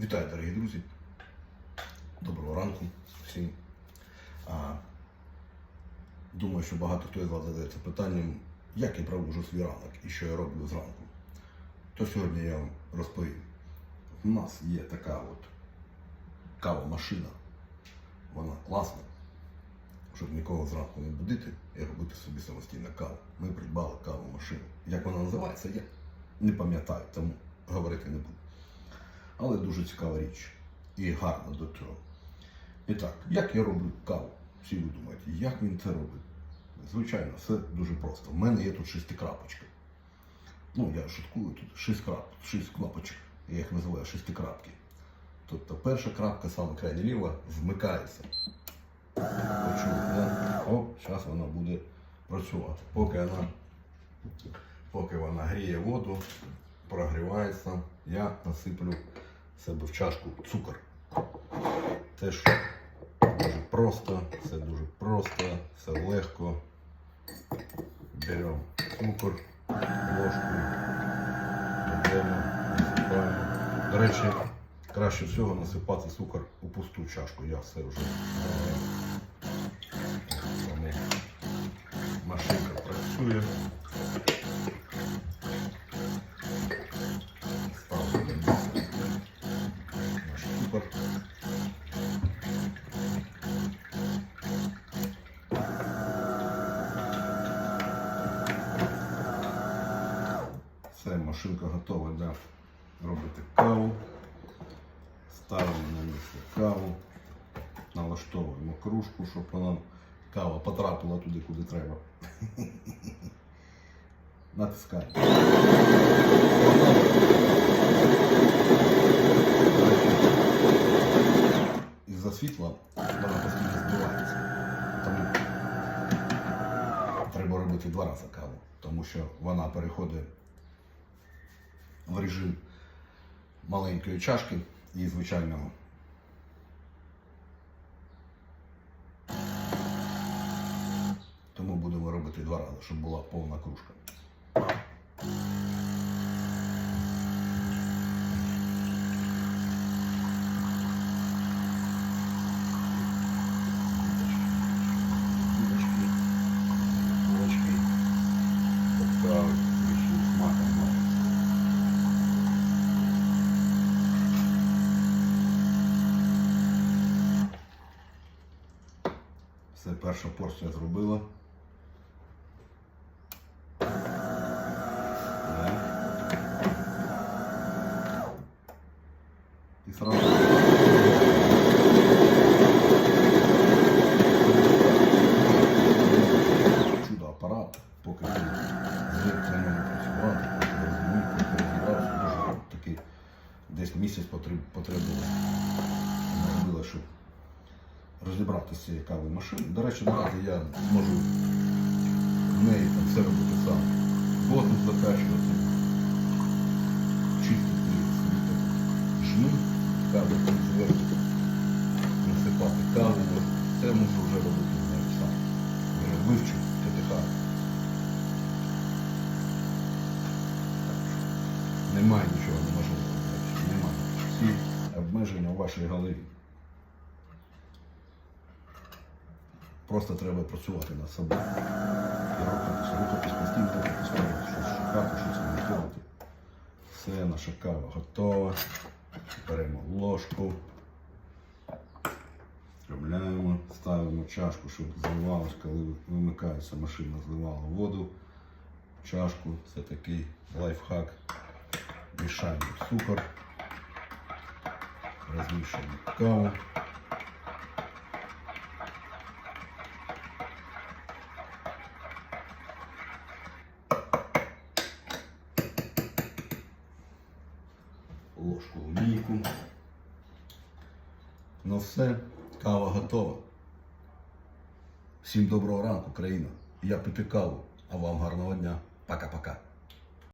Вітаю, дорогі друзі. Доброго ранку всім. А, думаю, що багато хто із вас задається питанням, як я проводжу свій ранок і що я роблю зранку. То сьогодні я вам розповім. У нас є така от кава-машина. Вона класна. Щоб нікого зранку не будити і робити собі самостійно каву. Ми придбали каву-машину. Як вона називається, я не пам'ятаю, тому говорити не буду. Але дуже цікава річ і гарна до цього. І так, як я роблю каву? Всі ви думаєте, як він це робить? Звичайно, все дуже просто. У мене є тут шестикрапочки. Ну, я шуткую тут шість крап, шість кнопочок. Я їх називаю шестикрапки. Тобто перша крапка, саме крайня ліва, вмикається. Почув, да? О, зараз вона буде працювати. Поки вона, поки вона гріє воду, прогрівається, я насиплю себе в чашку цукор. Теж дуже просто, все дуже просто, все легко. Беремо цукор, ложку, кладемо, насипаємо. До речі, краще всього насипати цукор у пусту чашку. Я все вже. Машинка працює. Все, машинка готова для робити каву. Ставимо на місце каву, налаштовуємо кружку, щоб вона кава потрапила туди, куди треба. Натискаємо. Із-за світла вона постійно збивається. Тому треба робити два рази каву, тому що вона переходить режим маленької чашки і звичайного. Тому будемо робити два рази, щоб була повна кружка. Булочки, булочки, Все, перша порція зробила. І сразу. Чудо апарат, поки ти звик за ньому працювати, розібрався, дуже такий десь місяць потреб- потребував. Вона робила, щоб розібратися з цією кавою. До речі, наразі я можу в неї там все робити сам. Воду закачувати, чистити так жми, каву зверху, насипати каву. Це можу вже робити в неї сам. Вивчив ТТХ. Немає нічого неможливого. Немає. Всі обмеження у вашій голові. Просто треба працювати над собою. І рухатися, рухатись постійно, вперед, щось шукати, щось знаходити. Все, наша кава готова. Беремо ложку. Стрімляємо, ставимо чашку, щоб зливалось, коли вимикається машина, зливала воду. Чашку, це такий лайфхак. Мішаємо цукор. Розмішуємо каву. Ложку олійку. Ну все, кава готова. Всім доброго ранку, країна. Я пити каву, а вам гарного дня. Пока-пока.